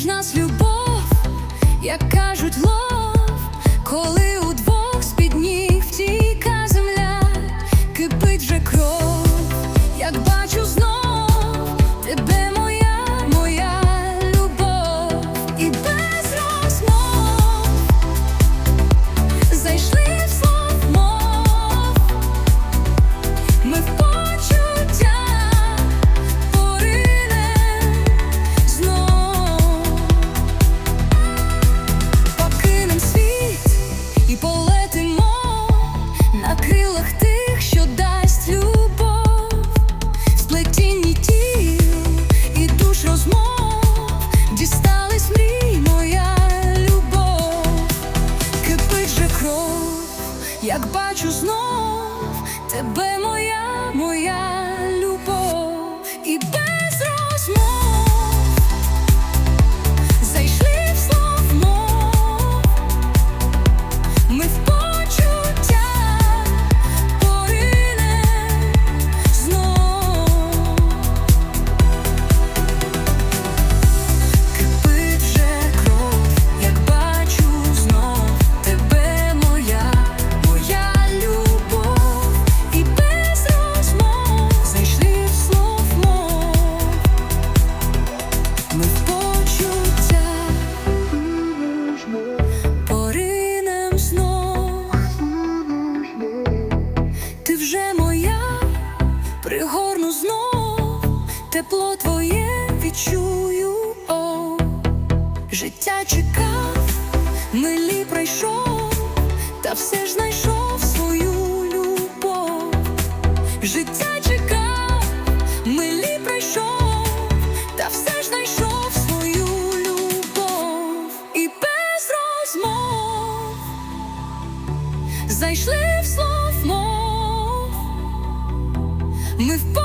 ж нас любить. як бачу знов тебе, моя, моя. Ти вже моя, пригорну знов, тепло твоє відчую, о, життя чекав, милі пройшов, та все ж знайшов свою любов, життя чекав, милі пройшов, та все ж знайшов свою любов. І без розмов зайшли в слов мов. move.